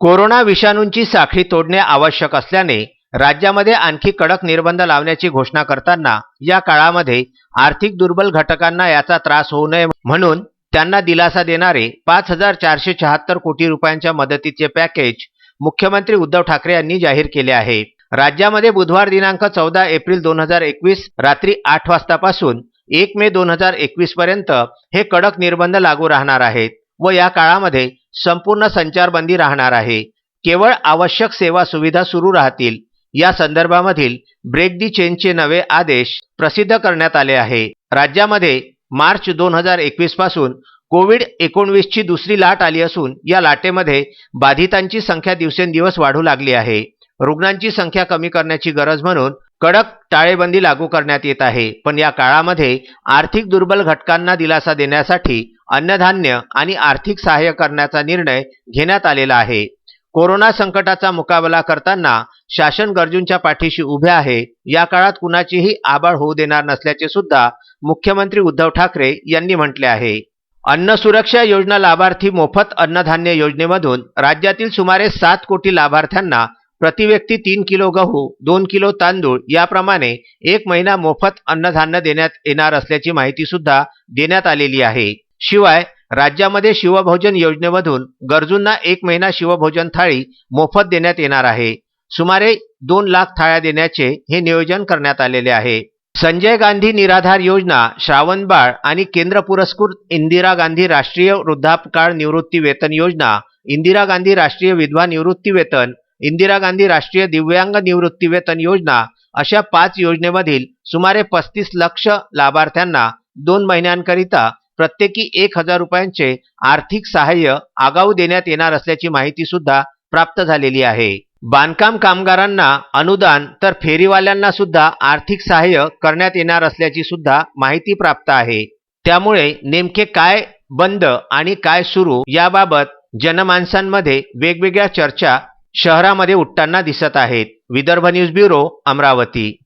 Corona विषाणूंची साखळी तोडणे आवश्यक असल्याने राज्यामध्ये आणखी कडक निर्बंध लावण्याची घोषणा करताना या काळामध्ये आर्थिक दुर्बल घटकांना याचा त्रास होऊ नये म्हणून त्यांना दिलासा देणारे पाच हजार चारशे शहात्तर कोटी रुपयांच्या मदतीचे पॅकेज मुख्यमंत्री उद्धव ठाकरे यांनी जाहीर केले आहे. राज्यामध्ये बुधवार दिनांक चौदा एप्रिल दोन हजार एकवीस रात्री आठ वाजतापासून एक मे दोन हजार एकवीस पर्यंत हे कडक निर्बंध लागू राहणार आहेत व या काळामध्ये संपूर्ण संचारबंदी राहणार आहे. केवळ आवश्यक सेवा सुविधा सुरू राहतील. या संदर्भामधील ब्रेक दी चेनचे नवे आदेश प्रसिद्ध करण्यात आले आहे. राज्यामध्ये मार्च दोन हजार एकवीसपासून कोविड एकोणवीसची दुसरी लाट आली असून या लाटेमध्ये बाधितांची संख्या दिवसेंदिवस वाढू लागली आहे. रुग्णांची संख्या कमी करण्याची गरज म्हणून कडक टाळेबंदी लागू करण्यात येत आहे. पण या काळामध्ये आर्थिक दुर्बल घटकांना दिलासा देण्यासाठी अन्नधान्य आणि आर्थिक सहाय्य करण्याचा निर्णय घेण्यात आलेला आहे. कोरोना संकटाचा मुकाबला करताना शासन गरजूंच्या पाठीशी उभे आहे. या काळात कुणाचीही आबाळ होऊ देणार नसल्याचे सुद्धा मुख्यमंत्री उद्धव ठाकरे यांनी म्हटले आहे. अन्न सुरक्षा योजना लाभार्थी मोफत अन्नधान्य योजनेमधून राज्यातील सुमारे सात कोटी लाभार्थ्यांना प्रतिव्यक्ती तीन किलो गहू दोन किलो तांदूळ याप्रमाणे एक महिना मोफत अन्नधान्य देण्यात येणार असल्याची माहिती सुद्धा देण्यात आलेली आहे. शिवाय राज्यामध्ये शिवभोजन योजनेमधून गरजूंना एक महिना शिवभोजन थाळी मोफत देण्यात येणार आहे. सुमारे दोन लाख थाळ्या देण्याचे हे नियोजन करण्यात आलेले आहे. संजय गांधी निराधार योजना श्रावणबाळ आणि केंद्र पुरस्कृत इंदिरा गांधी राष्ट्रीय वृद्धापकाळ निवृत्ती वेतन योजना इंदिरा गांधी राष्ट्रीय विधवा निवृत्ती वेतन इंदिरा गांधी राष्ट्रीय दिव्यांग निवृत्ती वेतन योजना अशा पाच योजनेमधील सुमारे पस्तीस लक्ष लाभार्थ्यांना दोन महिन्यांकरिता प्रत्येकी एक हजार रुपयांचे आर्थिक सहाय्य आगाऊ देण्यात येणार असल्याची माहिती सुद्धा प्राप्त झालेली आहे. बांधकाम कामगारांना अनुदान तर फेरीवाल्यांना सुद्धा आर्थिक सहाय्य करण्यात येणार असल्याची सुद्धा माहिती प्राप्त आहे. त्यामुळे नेमके काय बंद आणि काय सुरू याबाबत जनमानसांमध्ये वेगवेगळ्या चर्चा शहरामध्ये उठताना दिसत आहेत. Vidarbha news bureau Amravati.